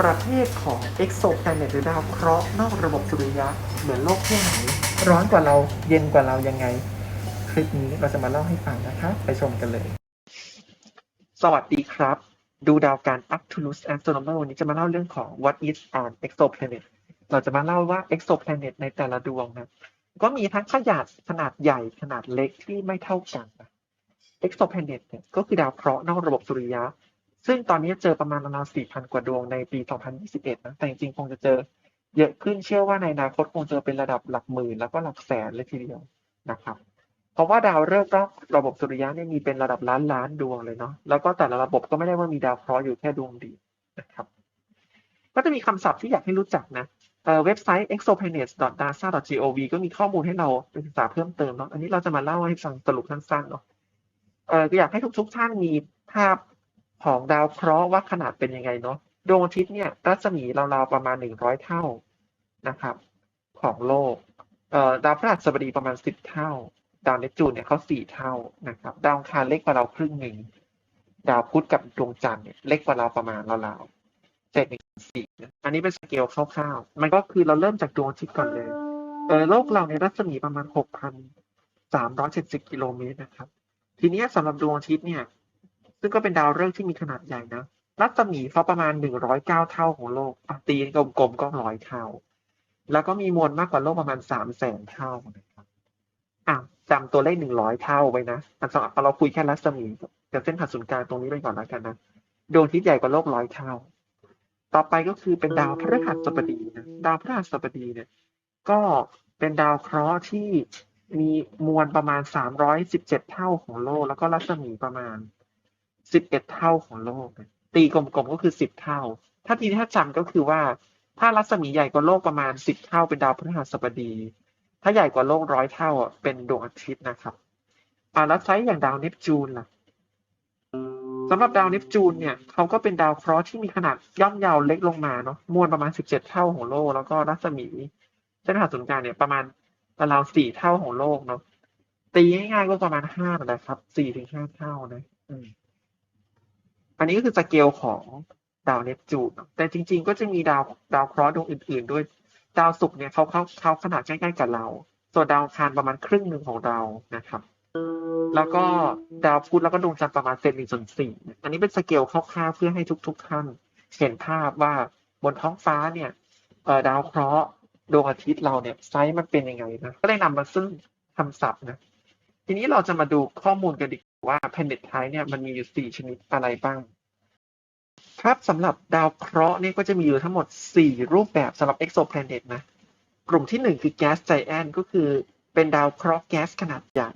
ประเภทของ exoplanet หรือดาวเคราะห์นอกระบบสุริยะเหมือนโลกแค่ไหนร้อนกว่าเราเย็นกว่าเรายังไง คลิปนี้เราจะมาเล่าให้ฟังนะคะ ไปชมกันเลย สวัสดีครับ ดูดาวการ Arcturus Astronomer วันนี้จะมาเล่าเรื่องของ What is an exoplanet เราจะมาเล่าว่า exoplanet ในแต่ละดวงนะก็มีทั้งขนาดขนาดใหญ่ขนาดเล็กที่ไม่เท่ากันนะ exoplanet เนี่ยก็คือดาวเคราะห์นอกระบบสุริยะ ซึ่งตอนนี้เจอประมาณราวๆ4,000 กว่าดวงในปี 2021 นะ แต่จริงๆ คงจะเจอเยอะขึ้นเชื่อว่าในอนาคตคงเจอเป็นระดับหลักหมื่น แล้วก็หลักแสนเลยทีเดียวนะครับ เพราะว่าดาวฤกษ์นอกระบบสุริยะเนี่ยมีเป็นระดับล้านล้านดวงเลยเนาะ แล้วก็แต่ละระบบก็ไม่ได้ว่ามีดาวเคราะห์อยู่แค่ดวงเดียวนะครับ ก็จะมีคำศัพท์ที่อยากให้รู้จักนะเออเว็บไซต์ exoplanets.nasa.gov ก็มีข้อมูลให้เราไปศึกษาเพิ่มเติมเนาะ อันนี้เราจะมาเล่าให้ฟังสรุปสั้นๆเนาะเอออยากให้ทุกๆท่านมีภาพ ของดาวเคราะห์ว่าขนาดเป็นยังไงเนาะดวงอาทิตย์เนี่ยรัศมีราวๆประมาณหนึ่งร้อยเท่านะครับ ของโลกเอ่อดาวพฤหัสบดีประมาณสิบเท่า ดาวเนปจูนเนี่ยเขาสี่เท่านะครับ ดาวคารเล็กกว่าเราครึ่งหนึ่งดาวพุธกับดวงจันทร์เนี่ยเล็กกว่าเราประมาณราวๆเศษหนึ่งสี่อันนี้เป็นสเกลคร่าวๆ มันก็คือเราเริ่มจากดวงอาทิตย์ก่อนเลยเออโลกเราเนี่ยรัศมีประมาณหกพันสามร้อยเจ็ดสิบกิโลเมตรนะครับ ทีนี้สำหรับดวงอาทิตย์เนี่ย ซึ่งก็เป็นดาวฤกษ์ที่มีขนาดใหญ่นะรัศมีเขาประมาณหนึ่งร้อยเก้าเท่าของโลกตีกลมๆก็ร้อยเท่า แล้วก็มีมวลมากกว่าโลกประมาณสามแสนเท่านะครับอะจำตัวเลขหนึ่งร้อยเท่าไว้นะอันสำหรับเราคุยแค่รัศมีกับเส้นผ่าศูนย์กลางตรงนี้ไปก่อนแล้วกันนะดวงอาทิตย์ใหญ่กว่าโลกร้อยเท่า ต่อไปก็คือเป็นดาวพฤหัสบดีนะดาวพฤหัสบดีเนี่ย ก็เป็นดาวเคราะห์ที่มีมวลประมาณ 317 เท่าของโลก แล้วก็รัศมีประมาณ 11เจ็ดเท่าของโลก ตีกลมๆก็คือ10เท่า ถ้าทีนี้ถ้าจำก็คือว่า ถ้ารัศมีใหญ่กว่าโลกประมาณ10เท่าเป็นดาวพฤหัสบดี ถ้าใหญ่กว่าโลกร้อยเท่าอะเป็นดวงอาทิตย์นะครับอ่าแล้วไซส์อย่างดาวเนปจูนล่ะสำหรับดาวเนปจูนเนี่ยเขาก็เป็นดาวเคราะห์ที่มีขนาดย่อมเยาวเล็กลงมาเนาะมวลประมาณ 17 เท่าของโลก แล้วก็รัศมีเส้นผ่าศูนย์กลางเนี่ยประมาณราวสี่เท่าของโลกเนาะตีง่ายๆก็ประมาณห้านะครับสี่ถึงห้าเท่านะ อันนี้ก็คือสเกลของดาวเนปจูนแต่จริงๆ ก็จะมีดาวดาวเคราะห์ดวงอื่น ๆ ด้วยดาวศุกร์เนี่ยเขาเขาเขาขนาดใกล้ๆกับเรา ส่วนดาวคารประมาณครึ่งหนึ่งของเรานะครับ แล้วก็ดาวพุธแล้วก็ดวงจันทร์ประมาณเศษหนึ่งส่วนสี่อันนี้เป็นสเกลคร่าวๆเพื่อให้ทุก ๆ ท่าน เห็นภาพว่าบนท้องฟ้าเนี่ยเอ่อดาวเคราะห์ดวงอาทิตย์เราเนี่ยไซส์มันเป็นยังไงนะก็ได้นำมาซึ่งคำศัพท์นะทีนี้เราจะมาดูข้อมูลกันดีก ว่าว่า planet type เนี่ยมันมีอยู่สี่ชนิดอะไรบ้าง ครับสำหรับดาวเคราะห์เนี่ยก็จะมีอยู่ทั้งหมด 4 รูปแบบสำหรับ exoplanet นะ กลุ่มที่ 1 คือ gas giant ก็คือเป็นดาวเคราะห์แก๊สขนาดใหญ่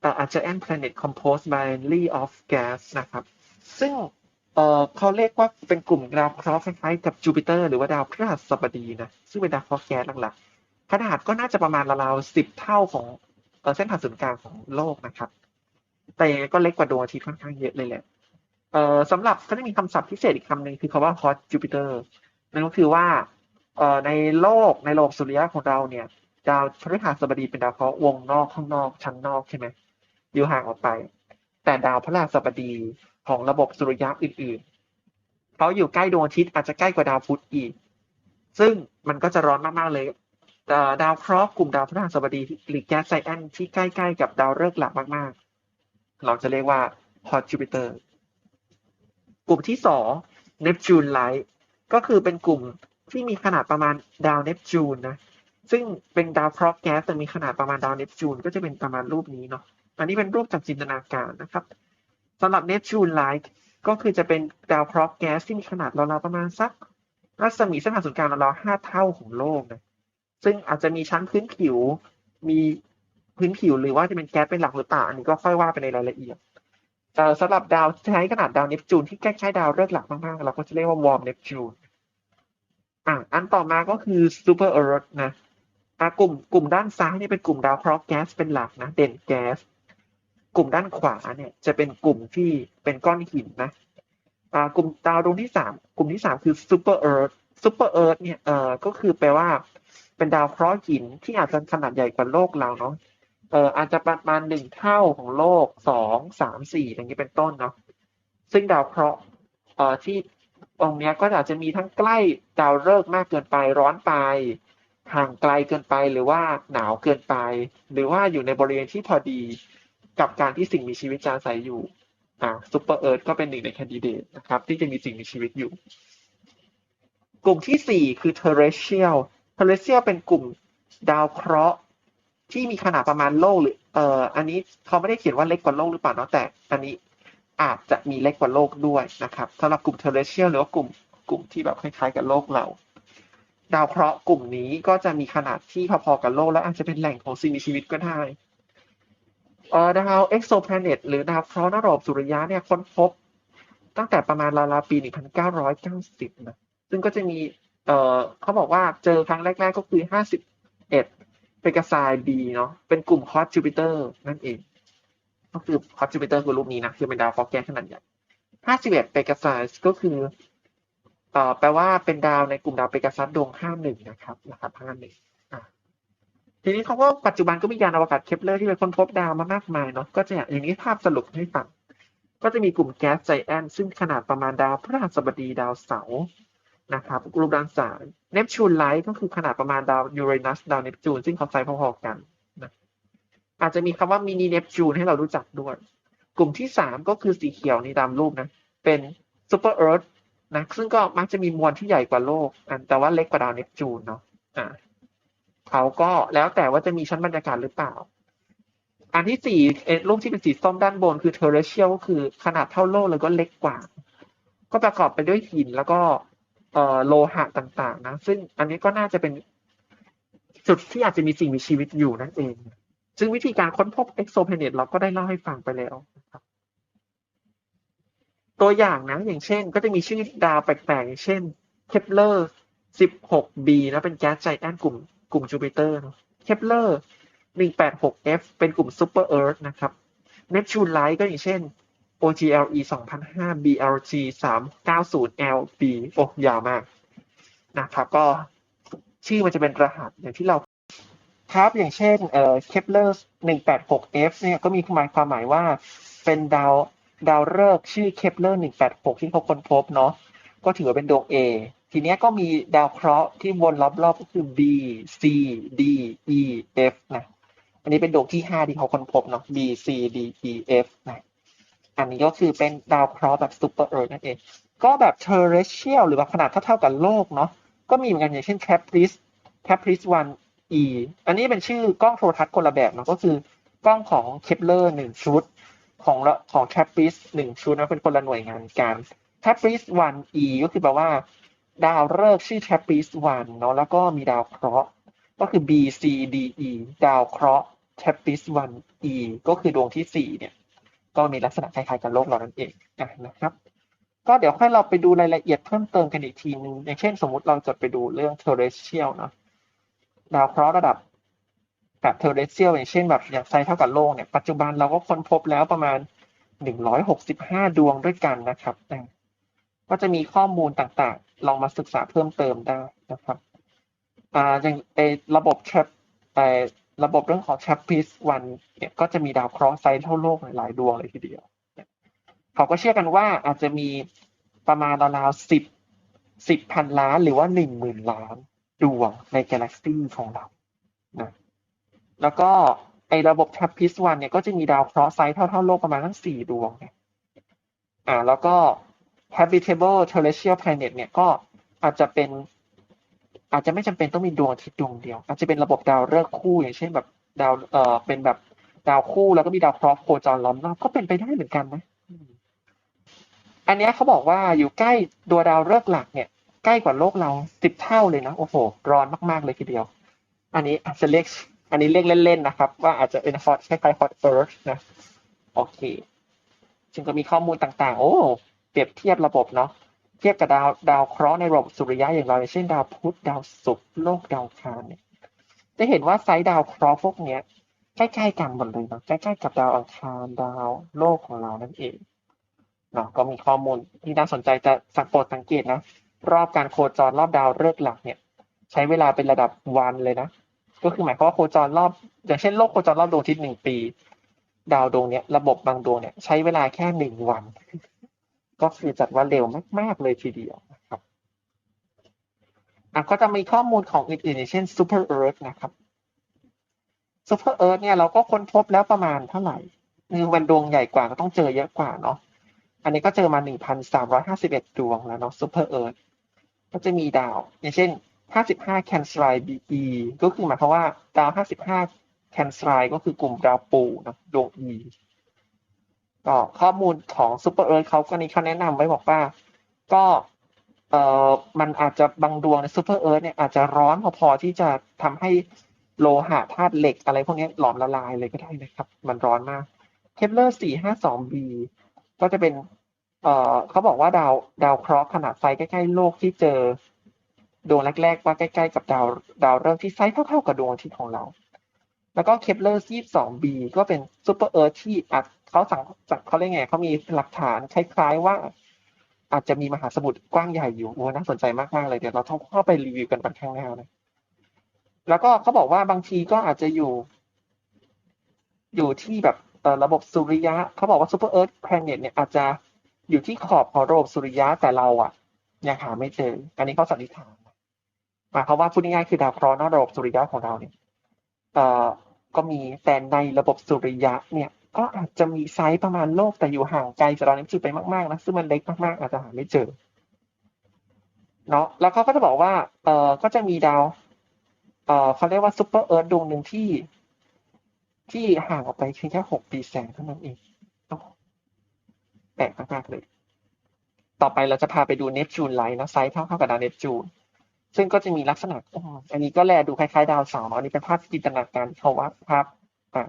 แต่ a giant planet composed mainly of gas นะครับ ซึ่งเอ่อเขาเรียกว่าเป็นกลุ่มดาวเคราะห์คล้ายๆกับจูปิเตอร์หรือว่าดาวพฤหัสบดีนะ ซึ่งเป็นดาวเคราะห์แก๊สหลักๆขนาดก็น่าจะประมาณราวๆสิบเท่าของเอ่อเส้นผ่านศูนย์กลางของโลกนะครับ แต่ก็เล็กกว่าดวงอาทิตย์ค่อนข้างเยอะเลยแหละเอ่อสำหรับก็จะมีคำศัพท์พิเศษอีกคำหนึ่งคือคำว่า hot Jupiter นั่นก็คือว่าเอ่อในโลกในระบบสุริยะของเราเนี่ย ดาวพฤหัสบดีเป็นดาวเคราะห์วงนอกข้างนอกชั้นนอกใช่ไหมอยู่ห่างออกไป แต่ดาวพฤหัสบดีของระบบสุริยะอื่นๆเขาอยู่ใกล้ดวงอาทิตย์อาจจะใกล้กว่าดาวพุธอีก ซึ่งมันก็จะร้อนมากๆเลยเอ่อดาวเคราะห์กลุ่มดาวพฤหัสบดีหรือแก๊สไซแอนที่ใกล้ๆกับดาวฤกษ์หลักมากๆ เราจะเรียกว่า hot Jupiter กลุ่มที่สอง Neptune Light ก็คือเป็นกลุ่มที่มีขนาดประมาณดาวเนปจูนนะ ซึ่งเป็นดาวเคราะห์แก๊สแต่มีขนาดประมาณดาวเนปจูนก็จะเป็นประมาณรูปนี้เนาะ อันนี้เป็นรูปจากจินตนาการนะครับสำหรับเนปจูนไลท์ก็คือจะเป็นดาวเคราะห์แก๊สที่มีขนาดราวๆประมาณสักรัศมีเส้นผ่านศูนย์กลางราวๆห้าเท่าของโลกนะ ซึ่งอาจจะมีชั้นพื้นผิว มี พื้นผิวหรือว่าจะเป็นแก๊สเป็นหลักหรือเปล่าอันนี้ก็ค่อยว่าไปในรายละเอียดสำหรับดาวใช้ขนาดดาวเนปจูนที่ใกล้ๆดาวฤกษ์หลักมากๆเราก็จะเรียกว่าวอร์มเนปจูนอะอันต่อมาก็คือซูเปอร์เอิร์ธนะอะกลุ่มกลุ่มด้านซ้ายเนี่ยเป็นกลุ่มดาวเคราะห์แก๊สเป็นหลักนะเด่นแก๊สกลุ่มด้านขวาเนี่ยจะเป็นกลุ่มที่เป็นก้อนหินนะอ่ากลุ่มดาวดวงที่สามกลุ่มที่สามคือซูเปอร์เอิร์ธซูเปอร์เอิร์ธเนี่ยเอ่อก็คือแปลว่าเป็นดาวเคราะห์หินที่อาจจะขนาดใหญ่กว่าโลกเราเนาะ เอ่ออาจจะประมาณหนึ่งเท่าของโลกสองสามสี่อย่างนี้เป็นต้นเนาะซึ่งดาวเคราะห์เอ่อที่ตรงเนี้ยก็อาจจะมีทั้งใกล้ดาวฤกษ์มากเกินไปร้อนไปห่างไกลเกินไปหรือว่าหนาวเกินไป หรือว่าอยู่ในบริเวณที่พอดีกับการที่สิ่งมีชีวิตจะอาศัยอยู่อ่าซูเปอร์เอิร์ธก็เป็นหนึ่งในแคนดิเดตนะครับ ที่จะมีสิ่งมีชีวิตอยู่ กลุ่มที่สี่คือ terrestrial terrestrial เป็นกลุ่มดาวเคราะห์ ที่มีขนาดประมาณโลกหรือเอ่ออันนี้เขาไม่ได้เขียนว่าเล็กกว่าโลกหรือเปล่าเนาะแต่ อันนี้อาจจะมีเล็กกว่าโลกด้วยนะครับสำหรับกลุ่ม terrestrial หรือว่ากลุ่มกลุ่มที่แบบคล้ายๆกับโลกเรา ดาวเคราะห์กลุ่มนี้ก็จะมีขนาดที่พอๆกับโลก และอาจจะเป็นแหล่งของสิ่งมีชีวิตก็ได้เอ่อดาว exoplanet หรือดาวเคราะห์นอกระบบสุริยะเนี่ยค้นพบ ตั้งแต่ประมาณราวๆปี 1990 นะ ซึ่งก็จะมี เอ่อเขาบอกว่าเจอครั้งแรก ๆ ก็คือ 51 เปกาไซบีเนาะเป็นกลุ่มฮอตจูปิเตอร์นั่นเอง ก็คือฮอตจูปิเตอร์คือรูปนี้นะคือเป็นดาวฟอกแกนขนาดใหญ่51เปกาไซก็คือเอ่อแปลว่าเป็นดาวในกลุ่มดาวเปกาซัสดวง51นะครับนะครับ51อะทีนี้เขาก็ปัจจุบันก็มียานอวกาศเคปเลอร์ที่ไปค้นพบดาวมามากมายเนาะก็จะอย่างนี้ภาพสรุปให้ฟังก็จะมีกลุ่มแก๊สไจแอนซึ่งขนาดประมาณดาวพฤหัสบดีดาวเสาร์ นะครับรูปด้านซ้ายเนปจูนไลท์ก็คือขนาดประมาณดาวยูเรนัสดาวเนปจูนซึ่งเขาไซส์พอๆกันนะอาจจะมีคำว่ามินิเนปจูนให้เรารู้จักด้วย กลุ่มที่สามก็คือสีเขียวในตามรูปนะ เป็นซูเปอร์เอิร์ธนะซึ่งก็มักจะมีมวลที่ใหญ่กว่าโลกอันแต่ว่าเล็กกว่าดาวเนปจูนเนาะอ่าเขาก็แล้วแต่ว่าจะมีชั้นบรรยากาศหรือเปล่า อันที่สี่รูปที่เป็นสีส้มด้านบนคือ terrestrial ก็คือขนาดเท่าโลกแล้วก็เล็กกว่า ก็ประกอบไปด้วยหินแล้วก็ โลหะต่างๆ นะ ซึ่งอันนี้ก็น่าจะเป็นจุดที่อาจจะมีสิ่งมีชีวิตอยู่นั่นเอง ซึ่งวิธีการค้นพบ exoplanet เราก็ได้เล่าให้ฟังไปแล้วนะครับตัวอย่างนะ อย่างเช่น ก็จะมีชื่อดาวแปลกๆอย่างเช่น Kepler 16b นะเป็นแก๊สไจแอนท์กลุ่มกลุ่มจูปิเตอร์เนาะ Kepler 186f เป็นกลุ่ม Super Earth นะครับ Neptune Light ก็อย่างเช่น OGLE 2005 BLG 390 LB โอ้ยาวมากนะครับก็ชื่อมันจะเป็นรหัสอย่างที่เราครับอย่างเช่นเอ่อ Kepler 186f เนี่ยก็มีความหมายความหมายว่าเป็นดาวดาวฤกษ์ชื่อ Kepler 186 ที่เขาค้นพบเนาะก็ถือว่าเป็นดวง A ทีเนี้ยก็มีดาวเคราะห์ที่วนรอบๆก็คือ B C D E F นะอันนี้เป็นดวงที่ 5 ที่เขาค้นพบเนาะ B C D E F นะ อันนี้ก็คือเป็นดาวเคราะห์แบบซูเปอร์เอิร์ธนั่นเอง ก็แบบ terrestrial หรือว่าขนาดเท่าๆกับโลกเนาะ ก็มีเหมือนกันอย่างเช่น Caprice Caprice 1 E อันนี้เป็นชื่อกล้องโทรทัศน์คนละแบบเนาะก็คือกล้องของ Kepler หนึ่งชุด ของละของ Caprice หนึ่งชุดนะเป็นคนละหน่วยงานกัน Caprice 1 E ก็คือแปลว่า ดาวฤกษ์ชื่อ Caprice 1เนาะแล้วก็มีดาวเคราะห์ก็คือ B C D E ดาวเคราะห์ TRAPPIST 1 E ก็คือดวงที่4เนี่ย ก็มีลักษณะคล้ายๆกับโลกเรานั่นเองนะครับ ก็เดี๋ยวค่อยเราไปดูรายละเอียดเพิ่มเติมกันอีกทีนึงอย่างเช่นสมมุติเราจะไปดูเรื่อง terrestrial เนาะดาวเคราะห์ระดับแบบ terrestrial อย่างเช่นแบบอย่างไซส์เท่ากับโลกเนี่ยปัจจุบันเราก็ค้นพบแล้วประมาณ 165 ดวงด้วยกันนะครับ ก็จะมีข้อมูลต่างๆ ลองมาศึกษาเพิ่มเติมได้นะครับ อ่าอย่างไอระบบ trap ไอ ระบบเรื่องของ TRAPPIST 1เนี่ยก็จะมีดาวเคราะห์ไซส์เท่าโลกหลายดวงเลยทีเดียว เขาก็เชื่อกันว่าอาจจะมีประมาณราวๆสิบสิบพันล้านหรือว่าหนึ่งหมื่นล้านดวงในกาแล็กซี่ของเรานะแล้วก็ไอ้ระบบ TRAPPIST 1เนี่ยก็จะมีดาวเคราะห์ไซส์เท่าเท่าโลกประมาณทั้งสี่ดวงเนี่ยอ่าแล้วก็ habitable terrestrial planet เนี่ยก็อาจจะเป็น อาจจะไม่จำเป็นต้องมีดวงอาทิตย์ดวงเดียว อาจจะเป็นระบบดาวฤกษ์คู่ อย่างเช่นแบบดาวเอ่อเป็นแบบดาวคู่แล้วก็มีดาวคราะห์โคจรล้อมรอบก็เป็นไปได้เหมือนกันนะอันนี้เขาบอกว่าอยู่ใกล้ดวงดาวฤกษ์หลักเนี่ยใกล้กว่าโลกเราสิบเท่าเลยนะโอ้โห ร้อนมากๆเลยทีเดียว อันนี้อาจจะเรียกอันนี้เรียกเล่นๆนะครับ ว่าอาจจะเป็น hot คล้ายๆ hot earth นะโอเคจึงก็มีข้อมูลต่างๆ โอ้เปรียบเทียบระบบเนาะ เทียบกับดาวดาวเคราะห์ในระบบสุริยะอย่างเราเช่นดาวพุธดาวศุกร์โลกดาวคารเนี่ยจะเห็นว่าไซส์ดาวเคราะห์พวกเนี้ยใกล้ๆกันหมดเลยเนาะใกล้ๆกับดาวอังคารดาวโลกของเรานั่นเองเนาะก็มีข้อมูลที่น่าสนใจจะสังโปรดสังเกตนะรอบการโคจรรอบดาวฤกษ์หลักเนี่ย ใช้เวลาเป็นระดับวันเลยนะก็คือหมายความว่าโคจรรอบ อย่างเช่นโลกโคจรรอบดวงอาทิตย์หนึ่งปี ดาวดวงเนี้ยระบบบางดวงเนี่ยใช้เวลาแค่หนึ่งวัน ก็คือจัดว่าเร็วมาก ๆ เลยทีเดียวนะครับอะก็จะมีข้อมูลของอื่นๆอย่างเช่น Super Earth นะครับ Super Earth เนี่ยเราก็ค้นพบแล้วประมาณเท่าไหร่คือมันดวงใหญ่กว่าก็ต้องเจอเยอะกว่าเนาะอันนี้ก็เจอมา 1,351 ดวงแล้วเนาะ Super Earth ก็จะมีดาว อย่างเช่น 55 Cancri BE ก็คือหมายความว่าดาว 55 Cancri ก็คือกลุ่มดาวปูนะดวง E ก็ข้อมูลของ Super Earth เขาก็นี้เขาแนะนำไว้บอกว่า ก็เอ่อมันอาจจะบางดวงใน Super Earth เนี่ยอาจจะร้อนพอๆที่จะทำให้โลหะธาตุเหล็กอะไรพวกนี้หลอมละลายเลยก็ได้นะครับ มันร้อนมาก Kepler 452b ก็จะเป็นเอ่อเขาบอกว่าดาวดาวเคราะห์ขนาดไซส์ใกล้ๆโลกที่เจอดวงแรกๆว่าใกล้ๆกับดาวดาวฤกษ์ที่ไซส์เท่าๆกับดวงอาทิตย์ของเรา แล้วก็ Kepler 22b ก็เป็นซูเปอร์เอิร์ธที่อาจ เขาสั่งเขาเรียกไงเขามีหลักฐานคล้าย ๆ ว่า อาจจะมีมหาสมุทรกว้างใหญ่อยู่โอ้น่าสนใจมากๆเลยเดี๋ยวเราต้องเข้าไปรีวิวกันวันข้างหน้านะแล้วก็เขาบอกว่าบางทีก็อาจจะอยู่ อยู่ที่แบบระบบสุริยะเขาบอกว่าซูเปอร์เอิร์ธแพลเน็ตเนี่ยอาจจะอยู่ที่ขอบของระบบสุริยะแต่เราอะยังหาไม่เจอ อันนี้เขาสันนิษฐานหมายความว่าพูดง่ายๆคือดาวเคราะห์นอกระบบสุริยะของเราเนี่ยเอ่อก็มีแต่ในระบบสุริยะเนี่ย ก็อาจจะมีไซส์ประมาณโลกแต่อยู่ห่างไกลจากดาวเนปจูนไปมากๆนะซึ่งมันเล็กมากๆอาจจะหาไม่เจอเนาะแล้วเขาก็จะบอกว่าเออก็จะมีดาวเออเขาเรียกว่าซูเปอร์เอิร์ธดวงหนึ่งที่ ที่ห่างออกไปเพียงแค่หกปีแสงเท่านั้นเองแปลกมากๆเลย ต่อไปเราจะพาไปดูเนปจูนไลท์นะไซส์เท่าๆกับดาวเนปจูนซึ่งก็จะมีลักษณะอันนี้ก็แลดูคล้ายๆ ดาวเสาร์อันนี้เป็นภาพจินตนาการเขาว่าภาพอ่า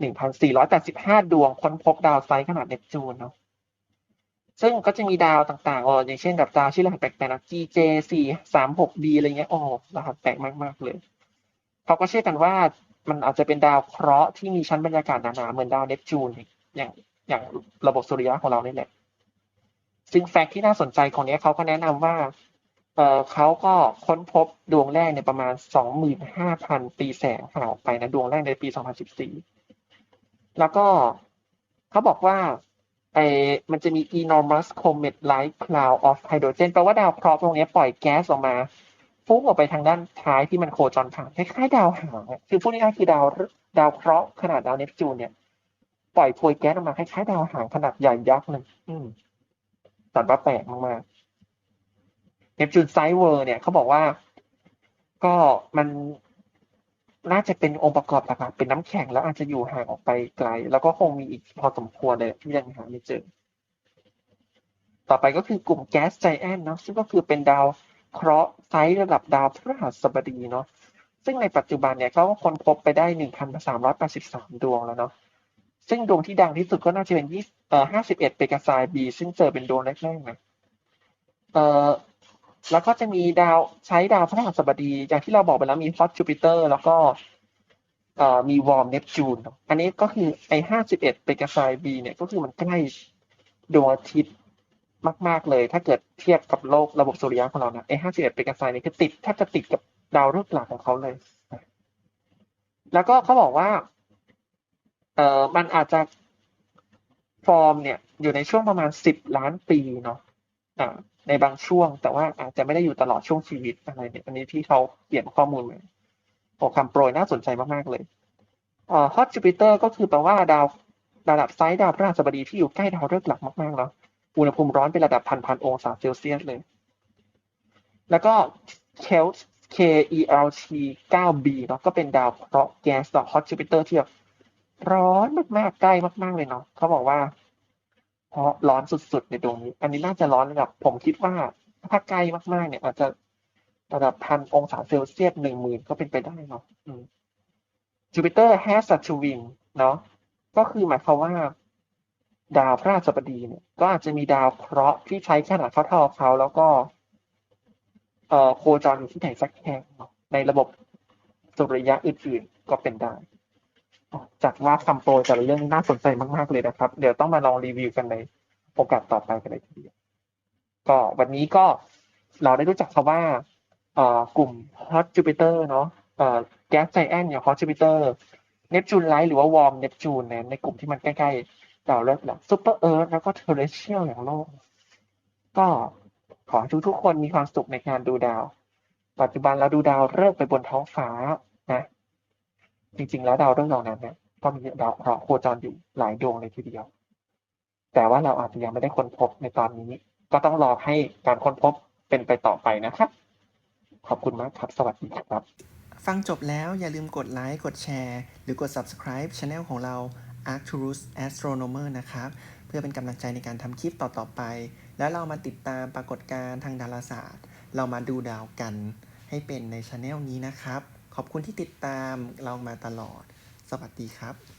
หนึ่งพันสี่ร้อยแปดสิบห้าดวงค้นพบดาวไซส์ขนาดเนปจูนเนาะซึ่งก็จะมีดาวต่างๆอ๋ออย่างเช่นแบบดาวชื่อรหัสแปลกๆนะ GJ สี่สามหก B อะไรเงี้ยอ๋อรหัสแปลกมากๆเลยเขาก็เชื่อกันว่ามันอาจจะเป็นดาวเคราะห์ที่มีชั้นบรรยากาศหนาๆเหมือนดาวเนปจูนอย่างอย่างระบบสุริยะของเราเนี่ยแหละซึ่งแฟกต์ที่น่าสนใจของนี้เขาก็แนะนำว่าเออเขาก็ค้นพบดวงแรกในประมาณสองหมื่นห้าพันปีแสงห่างออกไปนะ ดวงแรกในปีสองพันสิบสี่ แล้วก็เขาบอกว่าไอ้มันจะมี enormous comet like cloud of hydrogen แปลว่าดาวเคราะห์ตรงนี้ปล่อยแก๊สออกมาฟุ้งออกไปทางด้านท้ายที่มันโคจรผ่านคล้ายๆดาวหางคือพูดง่ายๆคือดาวดาวเคราะห์ขนาดดาวเนปจูนเนี่ย ปล่อยพวยแก๊สออกมาคล้ายๆดาวหางขนาดใหญ่ยักษ์เลยตัดว่าแปลกมากๆเนปจูนไซเวอร์เนี่ยเขาบอกว่า ก็มัน น่าจะเป็นองค์ประกอบหลักๆเป็นน้ำแข็งแล้วอาจจะอยู่ห่างออกไปไกล แล้วก็คงมีอีกพอสมควรเลยที่ยังหาไม่เจอ ต่อไปก็คือกลุ่มแก๊สไจแอนเนาะซึ่งก็คือเป็นดาวเคราะห์ไซส์ระดับดาวพฤหัสบดีเนาะซึ่งในปัจจุบันเนี่ยเขาก็ค้นพบไปได้หนึ่งพันสามร้อยแปดสิบสามดวงแล้วเนาะซึ่งดวงที่ดังที่สุดก็น่าจะเป็นยี่เอ่อห้าสิบเอ็ดเปกาไซบีซึ่งเจอเป็นดวงแรกๆนะเอ่อ แล้วก็จะมีดาวใช้ดาวพฤหัสบดี อย่างที่เราบอกไปแล้วมีฮอตจูปิเตอร์แล้วก็เอ่อมีวอร์มเนปจูน อันนี้ก็คือไอห้าสิบเอ็ดเปกาไซบีเนี่ยก็คือมันใกล้ดวงอาทิตย์มาก ๆ เลย ถ้าเกิดเทียบกับโลกระบบสุริยะของเรานะไอห้าสิบเอ็ดเปกระสายนี่คือติดแทบจะติดกับดาวฤกษ์หลักของเขาเลย แล้วก็เขาบอกว่า เอ่อมันอาจจะฟอร์มเนี่ย อยู่ในช่วงประมาณสิบล้านปีเนาะ ในบางช่วง แต่ว่าอาจจะไม่ได้อยู่ตลอดช่วงชีวิตอะไรเนี่ยอันนี้ที่เขาเปลี่ยนข้อมูลมาโอ้คำโปรยน่าสนใจมากๆเลยเอ่อฮอตจูปิเตอร์ก็คือแปลว่าดาวระดับไซส์ดาวพฤหัสบดีที่อยู่ใกล้ดาวฤกษ์หลักมากๆเนาะอุณหภูมิร้อนเป็นระดับพันพันองศาเซลเซียสเลย แล้วก็ KELT KELT 9b เนาะก็เป็นดาวเคราะห์แก๊สดอฮอตจูปิเตอร์ที่แบบร้อนมากๆใกล้มาก ๆเลยเนาะเขาบอกว่า ราะร้อนสุดๆในดวงนี้ อันนี้น่าจะร้อนระดับผมคิดว่าถ้าใกล้มากๆ เนี่ย อาจจะระดับพันองศาเซลเซียสหนึ่งหมื่นก็เป็นไปได้เนาะจูปิเตอร์ has a twin เนาะก็คือหมายความว่า ดาวพระราชบดีเนี่ย ก็อาจจะมีดาวเคราะห์ที่ใช้ขนาดเท่าๆเขาแล้วก็เอ่อโคจรอยู่ที่ไหนสักแห่งเนาะในระบบสุริยะอื่นๆก็เป็นได้ จัดว่าคำโปรยแต่ละเรื่องน่าสนใจมากๆเลยนะครับ เดี๋ยวต้องมาลองรีวิวกันในโอกาสต่อไปกันเลยทีเดียวก็วันนี้ก็เราได้รู้จักคำว่าเอ่อกลุ่ม Hot Jupiter เนาะเอ่อแก๊สไจแอนอย่าง Hot Jupiter เนปจูนไลท์หรือว่าวอร์มเนปจูนเนี่ยในกลุ่มที่มันใกล้ๆดาวฤกษ์แบบซูเปอร์เอิร์ธแล้วก็เทเรเชียลอย่างโลก ก็ขอให้ทุกๆคนมีความสุขในการดูดาว ปัจจุบันเราดูดาวฤกษ์ไปบนท้องฟ้านะ จริง ๆ แล้วดาวฤกษ์เหล่านั้นเนี่ยก็มีดาวเคราะห์โคจรอยู่หลายดวงเลยทีเดียว แต่ว่าเราอาจจะยังไม่ได้ค้นพบในตอนนี้ ก็ต้องรอให้การค้นพบเป็นไปต่อไปนะครับ ขอบคุณมากครับ สวัสดีครับ ฟังจบแล้วอย่าลืมกดไลค์กดแชร์ หรือกด subscribe Channel ของเรา Arcturus Astronomer นะครับ เพื่อเป็นกำลังใจในการทำคลิปต่อๆไป แล้วเรามาติดตามปรากฏการณ์ทางดาราศาสตร์ เรามาดูดาวกันให้เป็นใน Channel นี้นะครับ ขอบคุณที่ติดตามเรามาตลอด สวัสดีครับ